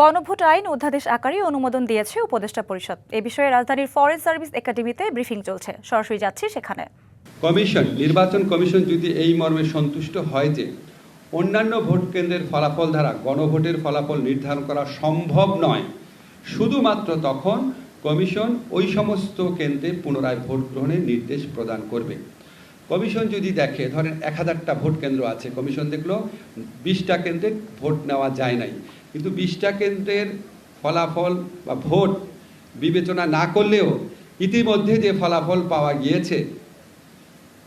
গণভোট আইন অধ্যাদেশ আকারে অনুমোদন দিয়েছে উপদেষ্টা পরিষদ। এ বিষয়ে রাজধানীর ফরেস্ট সার্ভিস একাডেমিতে ব্রিফিং চলছে। সরাসরি যাচ্ছি সেখানে। কমিশন, নির্বাচন কমিশন যদি এই মর্মে সন্তুষ্ট হয় যে অন্যান্য ভোট কেন্দ্রের ফলাফল দ্বারা গণভোটের ফলাফল নির্ধারণ করা সম্ভব নয়, শুধুমাত্র তখন কমিশন ওই সমস্ত কেন্দ্রে পুনরায় ভোট গ্রহণের নির্দেশ প্রদান করবে। কমিশন যদি দেখে, ধরেন এক হাজারটা ভোট কেন্দ্র আছে, কমিশন দেখল বিশটা কেন্দ্রে ভোট নেওয়া যায় নাই। কিন্তু বিশটা কেন্দ্রের ফলাফল বা ভোট বিবেচনা না করলেও ইতিমধ্যে যে ফলাফল পাওয়া গিয়েছে,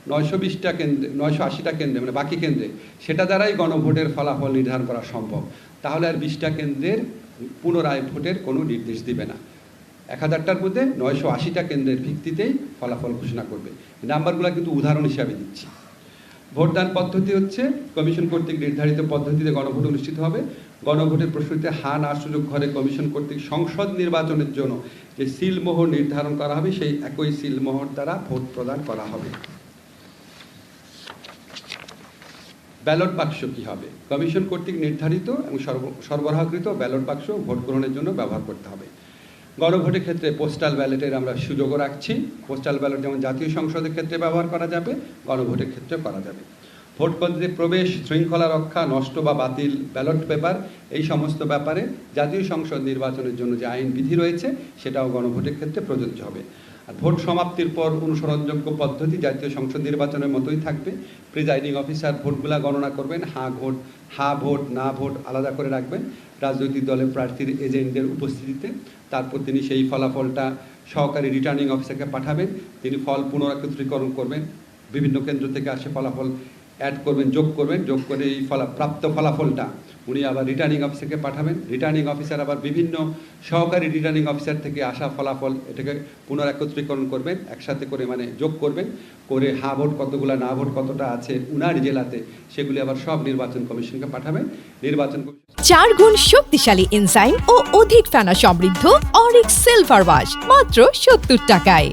নয়শো বিশটা কেন্দ্রে, নয়শো আশিটা কেন্দ্রে মানে বাকি কেন্দ্রে, সেটা দ্বারাই গণভোটের ফলাফল নির্ধারণ করা সম্ভব। তাহলে আর বিশটা কেন্দ্রের পুনরায় ভোটের কোনো নির্দেশ দিবে না। এক হাজারটার মধ্যে নয়শো আশিটা কেন্দ্রের ভিত্তিতেই ফলাফল ঘোষণা করবে। নাম্বারগুলো কিন্তু উদাহরণ হিসাবে দিচ্ছি। ভোটদান পদ্ধতি হচ্ছে, কমিশন কর্তৃক নির্ধারিত পদ্ধতিতে গণভোট অনুষ্ঠিত হবে। গণভোটের প্রশ্নতে হা না সুযোগ ঘরে কমিশন কর্তৃক সংসদ নির্বাচনের জন্য যে সিলমোহর নির্ধারণ করা হবে, সেই একই সিলমোহর দ্বারা ভোট প্রদান করা হবে। ব্যালট বাক্স কি হবে? কমিশন কর্তৃক নির্ধারিত এবং সর্ব- সরবরাহকৃত ব্যালট বাক্স ভোট গ্রহণের জন্য ব্যবহার করতে হবে। গণভোটের ক্ষেত্রে পোস্টাল ব্যালটের আমরা সুযোগও রাখছি। পোস্টাল ব্যালট যেমন জাতীয় সংসদের ক্ষেত্রে ব্যবহার করা যাবে গণভোটের ক্ষেত্রে করা যাবে। ভোট কেন্দ্রে প্রবেশ, শৃঙ্খলা রক্ষা, নষ্ট বা বাতিল ব্যালট পেপার এই সমস্ত ব্যাপারে জাতীয় সংসদ নির্বাচনের জন্য যে আইন বিধি রয়েছে, সেটাও গণভোটের ক্ষেত্রে প্রযোজ্য হবে। ভোট সমাপ্তির পর অনুসরণযোগ্য পদ্ধতি জাতীয় সংসদ নির্বাচনের মতোই থাকবে। প্রিজাইডিং অফিসার ভোটগুলা গণনা করবেন, হা ভোট হা ভোট, না ভোট আলাদা করে রাখবেন রাজনৈতিক দলের প্রার্থীর এজেন্টদের উপস্থিতিতে। তারপর তিনি সেই ফলাফলটা সহকারী রিটার্নিং অফিসারকে পাঠাবেন। তিনি ফল পুনরাকত্রীকরণ করবেন। বিভিন্ন কেন্দ্র থেকে আসে ফলাফল অ্যাড করবেন, যোগ করবেন, যোগ করে এই ফলা, প্রাপ্ত ফলাফলটা উনি আবার রিটার্নিং অফিসারকে পাঠাবেন। রিটার্নিং অফিসার আবার বিভিন্ন সহকারী রিটার্নিং অফিসার থেকে আসা ফলাফল এটাকে পুনরাকত্রীকরণ করবেন, একসাথে করে মানে যোগ করবেন, করে হা ভোট কতগুলা, না ভোট কতটা আছে উনার জেলাতে সেগুলি আবার সব নির্বাচন কমিশনকে পাঠাবেন। নির্বাচন কমিশন চার গুণ শক্তিশালী এনজাইম ও অধিক ফেনা সমৃদ্ধ অরিক সিলভার ওয়াশ মাত্র সত্তর টাকায়।